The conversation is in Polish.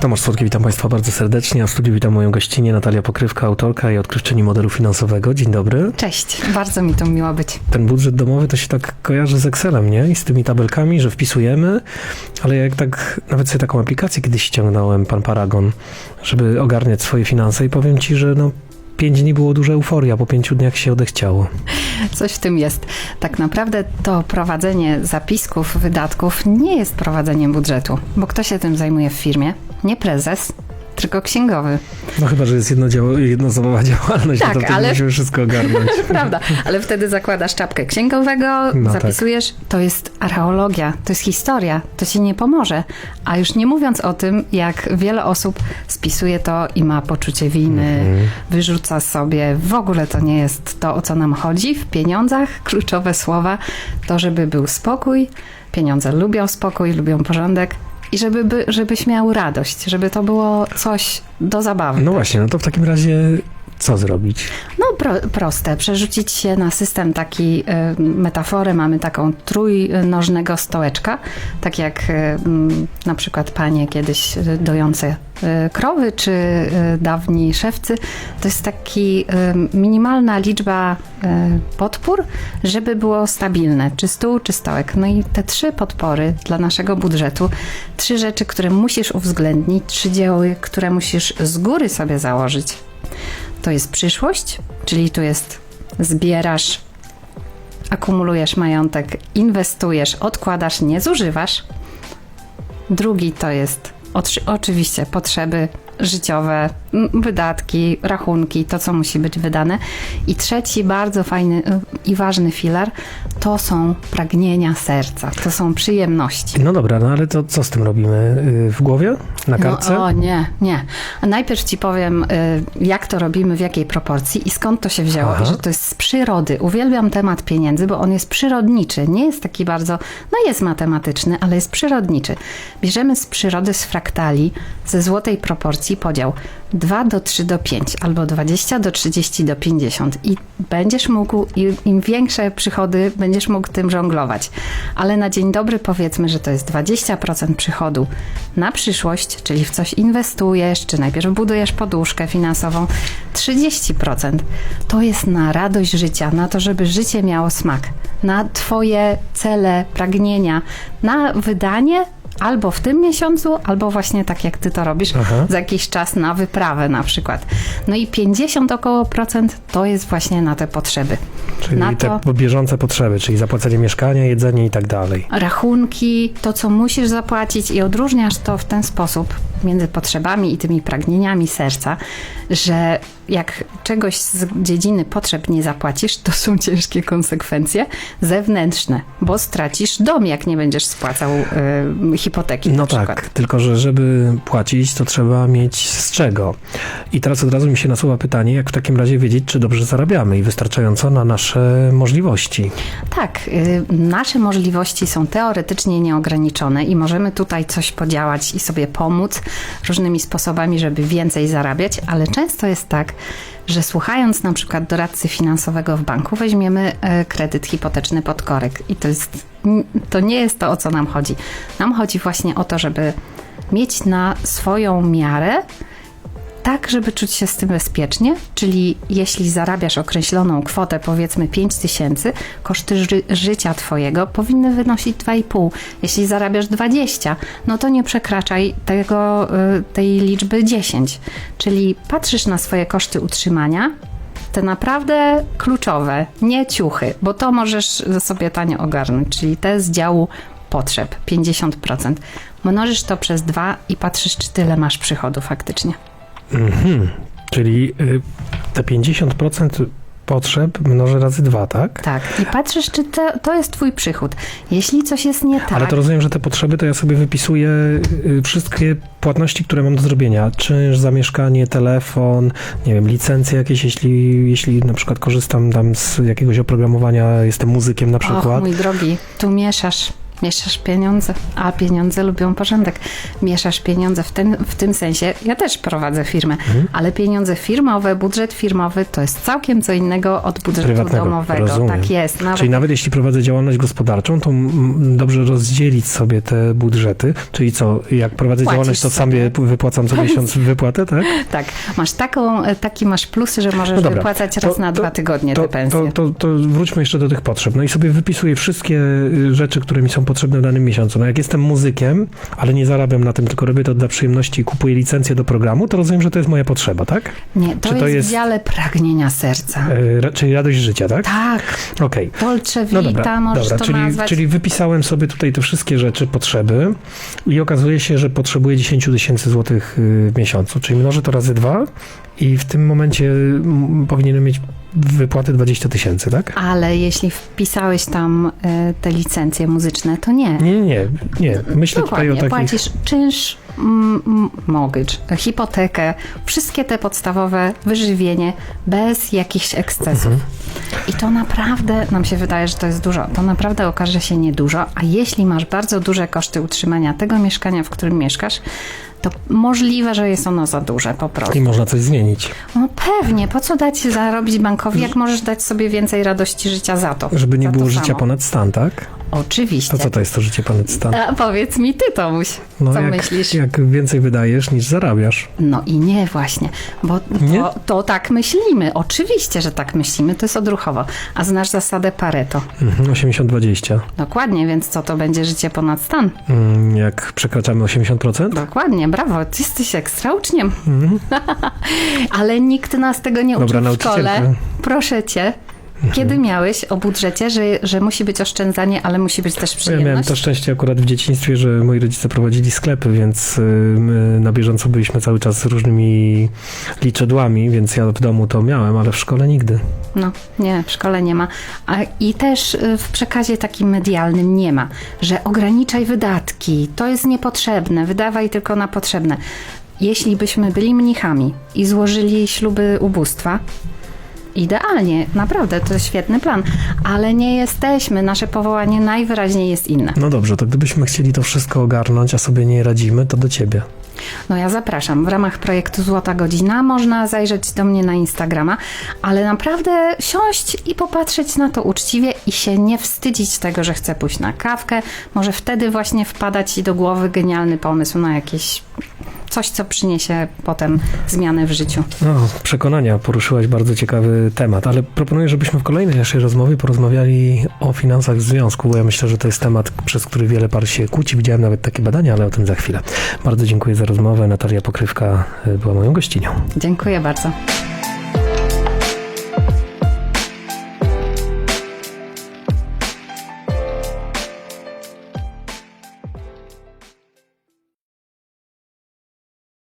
Tomasz Słodki, witam Państwa bardzo serdecznie. A w studiu witam moją gościnę Natalia Pokrywka, autorka i odkrywczyni modelu finansowego. Dzień dobry. Cześć, bardzo mi to miło być. Ten budżet domowy to się tak kojarzy z Excelem, nie? I z tymi tabelkami, że wpisujemy, ale jak tak, nawet sobie taką aplikację kiedyś ściągnąłem, pan Paragon, żeby ogarniać swoje finanse i powiem Ci, że no pięć dni było duża euforia, po pięciu dniach się odechciało. Coś w tym jest. Tak naprawdę to prowadzenie zapisków wydatków nie jest prowadzeniem budżetu, bo kto się tym zajmuje w firmie? Nie prezes, tylko księgowy. No chyba, że jest jednodział- jednoosobowa działalność, Tak, no to wtedy ale- musimy wszystko ogarnąć. Prawda, ale wtedy zakładasz czapkę księgowego, No zapisujesz, to jest archeologia, to jest historia, to ci nie pomoże. A już nie mówiąc o tym, jak wiele osób spisuje to i ma poczucie winy, wyrzuca sobie. W ogóle to nie jest to, o co nam chodzi. W pieniądzach kluczowe słowa to, żeby był spokój. Pieniądze lubią spokój, lubią porządek. I żeby, by, żebyś miał radość, żeby to było coś do zabawy. No właśnie, no to w takim razie co zrobić? Pro, proste, przerzucić się na system taki, y, metaforę mamy taką trójnożnego stołeczka, tak jak y, mm, na przykład panie kiedyś y, dojące krowy, czy dawni szewcy. To jest taki minimalna liczba podpór, żeby było stabilne, czy stół, czy stołek. No i te trzy podpory dla naszego budżetu, trzy rzeczy, które musisz uwzględnić, trzy dzieły, które musisz z góry sobie założyć to jest przyszłość, czyli tu jest zbierasz, akumulujesz majątek, inwestujesz, odkładasz, nie zużywasz. Drugi to jest oczywiście potrzeby życiowe, wydatki, rachunki, to co musi być wydane. I trzeci bardzo fajny y, i ważny filar to są pragnienia serca, to są przyjemności. No dobra, no ale to co z tym robimy? Y, W głowie? Na kartce? No, o nie, nie. Najpierw ci powiem, y, jak to robimy, w jakiej proporcji i skąd to się wzięło. Aha. Że to jest z przyrody. Uwielbiam temat pieniędzy, bo on jest przyrodniczy. Nie jest taki bardzo, no jest matematyczny, ale jest przyrodniczy. Bierzemy z przyrody, z fraktali, ze złotej proporcji podział 2 do 3 do 5 albo 20 do 30 do 50 i będziesz mógł, im większe przychody, będziesz mógł tym żonglować. Ale na dzień dobry powiedzmy, że to jest 20% przychodu na przyszłość, czyli w coś inwestujesz, czy najpierw budujesz poduszkę finansową. 30% to jest na radość życia, na to, żeby życie miało smak, na twoje cele, pragnienia, na wydanie albo w tym miesiącu, albo właśnie tak jak ty to robisz, Aha. za jakiś czas na wyprawę na przykład. No i 50 około procent to jest właśnie na te potrzeby. Czyli na te to- bieżące potrzeby, czyli zapłacenie mieszkania, jedzenie i tak dalej. rachunki, to co musisz zapłacić i odróżniasz to w ten sposób między potrzebami i tymi pragnieniami serca, że jak czegoś z dziedziny potrzeb nie zapłacisz, to są ciężkie konsekwencje zewnętrzne, bo stracisz dom, jak nie będziesz spłacał y, hipoteki No tak, przykład. tylko że żeby płacić, to trzeba mieć z czego. I teraz od razu mi się nasuwa pytanie, jak w takim razie wiedzieć, czy dobrze zarabiamy i wystarczająco na nasze możliwości. Tak, y, nasze możliwości są teoretycznie nieograniczone i możemy tutaj coś podziałać i sobie pomóc różnymi sposobami, żeby więcej zarabiać, ale często jest tak, że słuchając na przykład doradcy finansowego w banku, weźmiemy e, kredyt hipoteczny pod korek i to jest, to nie jest to, o co nam chodzi. Nam chodzi właśnie o to, żeby mieć na swoją miarę tak, żeby czuć się z tym bezpiecznie, czyli jeśli zarabiasz określoną kwotę, powiedzmy 5 tysięcy, koszty ży- życia twojego powinny wynosić 2,5. Jeśli zarabiasz 20, no to nie przekraczaj tego, y, tej liczby 10. Czyli patrzysz na swoje koszty utrzymania, te naprawdę kluczowe, nie ciuchy, bo to możesz sobie tanio ogarnąć, czyli te z działu potrzeb, 50%. Mnożysz to przez dwa i patrzysz, czy tyle masz przychodu faktycznie. Mhm. Czyli y, te 50% potrzeb mnożę razy dwa, tak? Tak. I patrzysz, czy te, to jest twój przychód. Jeśli coś jest nie tak, Ale to rozumiem, że te potrzeby to ja sobie wypisuję y, wszystkie płatności, które mam do zrobienia. Czynsz, zamieszkanie, telefon, nie wiem, licencje jakieś, jeśli, jeśli na przykład korzystam tam z jakiegoś oprogramowania, jestem muzykiem na och, przykład. mój drogi, tu mieszasz. Mieszasz pieniądze, a pieniądze lubią porządek. Mieszasz pieniądze w, ten, w tym sensie. Ja też prowadzę firmę, Mhm. ale pieniądze firmowe, budżet firmowy to jest całkiem co innego od budżetu Prywatnego, domowego. rozumiem. Tak jest. Nawet Czyli nawet jeśli prowadzę działalność gospodarczą, to dobrze rozdzielić sobie te budżety. Czyli co, jak prowadzę Płacisz działalność, to sobie. sobie wypłacam co miesiąc wypłatę, tak? Tak, masz taką, e, taki masz plusy, że możesz No wypłacać raz to- na to- dwa tygodnie To, te pensje. to, to, to wróćmy jeszcze do tych potrzeb. No i sobie wypisuję wszystkie y, rzeczy, które mi są potrzebne w danym miesiącu. No jak jestem muzykiem, ale nie zarabiam na tym, tylko robię to dla przyjemności i kupuję licencję do programu, to rozumiem, że to jest moja potrzeba, tak? Nie, to, czy to jest, jest- w dziale pragnienia serca. E, czyli radość życia, tak? Tak, Okej. Dolce No dobra, możesz dobra to czyli, nazwać. czyli wypisałem sobie tutaj te wszystkie rzeczy, potrzeby i okazuje się, że potrzebuję 10 tysięcy złotych y, w miesiącu, czyli mnożę to razy dwa i w tym momencie powinienem mieć wypłaty 20 tysięcy, tak? Ale jeśli wpisałeś tam e, te licencje muzyczne, to nie. Nie, nie, nie. Myślę tutaj Dokładnie, o takich... płacisz czynsz, mortgage, hipotekę, wszystkie te podstawowe wyżywienie bez jakichś ekscesów. Mhm. I to naprawdę, nam się wydaje, że to jest dużo. To naprawdę okaże się niedużo, a jeśli masz bardzo duże koszty utrzymania tego mieszkania, w którym mieszkasz, to możliwe, że jest ono za duże po prostu. I można coś zmienić, No pewnie, po co dać zarobić bankowi, jak możesz dać sobie więcej radości życia za to? żeby nie było życia samo. ponad stan, tak? Oczywiście. To co to jest to życie ponad stan? A powiedz mi ty, Tomuś, No co jak, myślisz? jak więcej wydajesz niż zarabiasz. No i nie właśnie, bo Nie? To, to tak myślimy. Oczywiście, że tak myślimy, to jest odruchowo. A znasz zasadę Pareto. Mhm, 80-20. Dokładnie, więc co to będzie życie ponad stan? Mm, Jak przekraczamy 80%? Dokładnie, brawo, ty jesteś ekstra uczniem. Mhm. Ale nikt nas tego nie Dobra, uczył w szkole. Proszę cię. Kiedy miałeś o budżecie, że, że musi być oszczędzanie, ale musi być też Ja przyjemność? miałem to szczęście akurat w dzieciństwie, że moi rodzice prowadzili sklepy, więc y, my na bieżąco byliśmy cały czas z różnymi liczydłami, więc ja w domu to miałem, ale w szkole nigdy. No, nie, w szkole nie ma. A, I też y, w przekazie takim medialnym nie ma, że ograniczaj wydatki, to jest niepotrzebne, wydawaj tylko na potrzebne. Jeśli byśmy byli mnichami i złożyli śluby ubóstwa, idealnie, naprawdę, to jest świetny plan, ale nie jesteśmy, nasze powołanie najwyraźniej jest inne. No dobrze, to gdybyśmy chcieli to wszystko ogarnąć, a sobie nie radzimy, to do ciebie. No ja zapraszam. W ramach projektu Złota Godzina można zajrzeć do mnie na Instagrama, ale naprawdę siąść i popatrzeć na to uczciwie i się nie wstydzić tego, że chcę pójść na kawkę. Może wtedy właśnie wpadać ci do głowy genialny pomysł na jakieś coś, co przyniesie potem zmianę w życiu. No, przekonania, poruszyłaś bardzo ciekawy temat, ale proponuję, żebyśmy w kolejnej naszej rozmowie porozmawiali o finansach w związku, bo ja myślę, że to jest temat, przez który wiele par się kłóci. Widziałem nawet takie badania, ale o tym za chwilę. Bardzo dziękuję za rozmowę. Natalia Pokrywka y, była moją gościnią. Dziękuję bardzo.